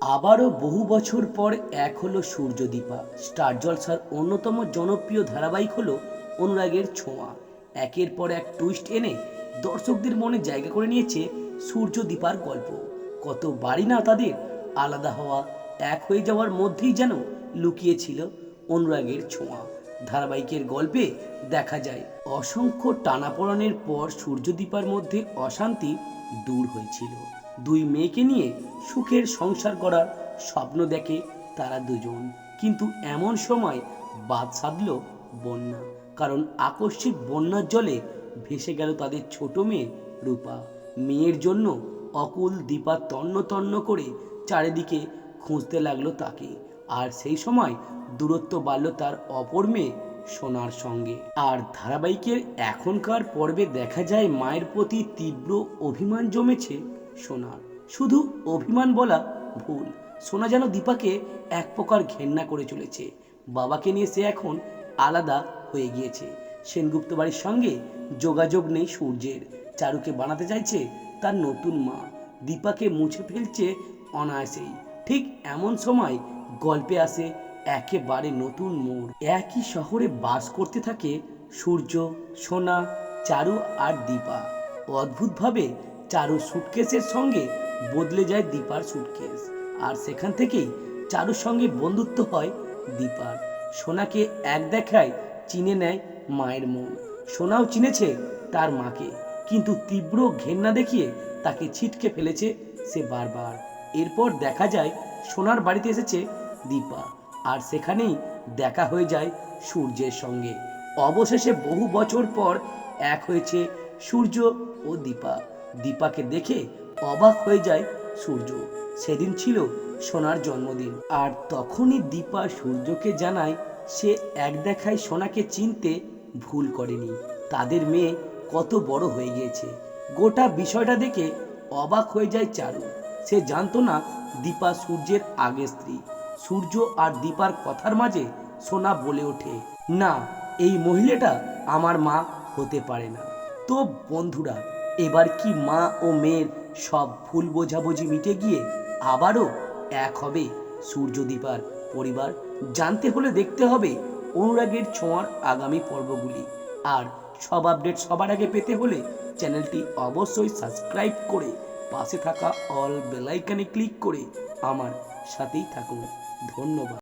আবারও বহু বছর পর এক হলো সূর্যদীপা। স্টার জলসার অন্যতম জনপ্রিয় ধারাবাহিক হলো অনুরাগের ছোঁয়া। একের পর এক টুইস্ট এনে দর্শকদের মনে জায়গা করে নিয়েছে সূর্যদীপার গল্প। কত বাড়ি না তাদের আলাদা হওয়া, এক হয়ে যাওয়ার মধ্যেই যেন লুকিয়েছিল অনুরাগের ছোঁয়া। ধারাবাহিকের গল্পে দেখা যায়, অসংখ্য টানাপড়ানের পর সূর্যদীপার মধ্যে অশান্তি দূর হয়েছিল। দুই মেয়েকে নিয়ে সুখের সংসার করার স্বপ্ন দেখে তারা দুজন। কিন্তু এমন সময় বাদ সাধল বন্যা, কারণ আকস্মিক বন্যার জলে ভেসে গেল তাদের ছোট মেয়ে রূপা। মেয়ের জন্য অকুল দীপা তন্ন তন্ন করে চারিদিকে খুঁজতে লাগল তাকে। আর সেই সময় দূরত্ব বাড়ল তার অপর মেয়ে সোনার সঙ্গে। আর ধারাবাহিকের এখনকার পর্বে দেখা যায় মায়ের প্রতি তীব্র অভিমান জমেছে সোনার। শুধু অভিমান বলা ভুল। সোনা যেন দীপাকে এক প্রকার ঘেন্না করে চলেছে। বাবাকে নিয়ে সে এখন আলাদা হয়ে গিয়েছে। সেনগুপ্ত বাড়ির সঙ্গে যোগাযোগ নেই সূর্যের। চারুকে বানাতে চাইছে তার নতুন মা। দীপাকে মুছে ফেলছে অনায়াসেই। ঠিক এমন সময় গল্পে আসে একেবারে নতুন মোড়। একই শহরে বাস করতে থাকে সূর্য, সোনা, চারু আর দীপা। অদ্ভুতভাবে চারু সুটকেসের সঙ্গে বদলে যায় দীপার সুটকেস আর সেখান থেকেই চারুর সঙ্গে বন্ধুত্ব হয় দীপার। সোনাকে এক দেখায় চিনে নেয় মায়ের মন। সোনাও চিনেছে তার মাকে, কিন্তু তীব্র ঘেন্না দেখিয়ে তাকে ছিটকে ফেলেছে সে বারবার। এরপর দেখা যায় সোনার বাড়িতে এসেছে দীপা, আর সেখানেই দেখা হয়ে যায় সূর্যের সঙ্গে। অবশেষে বহু বছর পর এক হয়েছে সূর্য ও দীপা। দীপাকে দেখে অবাক হয়ে যায় সূর্য। সেদিন ছিল সোনার জন্মদিন। আর তখনই দীপা সূর্যকে জানায়, সে এক দেখায় সোনাকে চিনতে ভুল করেনি। তাদের মেয়ে কত বড় হয়ে গিয়েছে। গোটা বিষয়টা দেখে অবাক হয়ে যায় চারু। সে জানতো না দীপা সূর্যের আগের স্ত্রী। সূর্য আর দীপার কথার মাঝে সোনা বলে ওঠে, না, এই মহিলাটা আমার মা হতে পারে না। তো বন্ধুরা এবার কি মা ও মেয়ের সব ভুল বোঝাবুঝি মিটে গিয়ে আবারও এক হবে সূর্যদীপার পরিবার? জানতে হলে দেখতে হবে অনুরাগের ছোঁয়ার আগামী পর্বগুলি। আর সব আপডেট সবার আগে পেতে হলে চ্যানেলটি অবশ্যই সাবস্ক্রাইব করে পাশে থাকা অল বেলাইকানে ক্লিক করে আমার সাথেই থাকুন। ধন্যবাদ।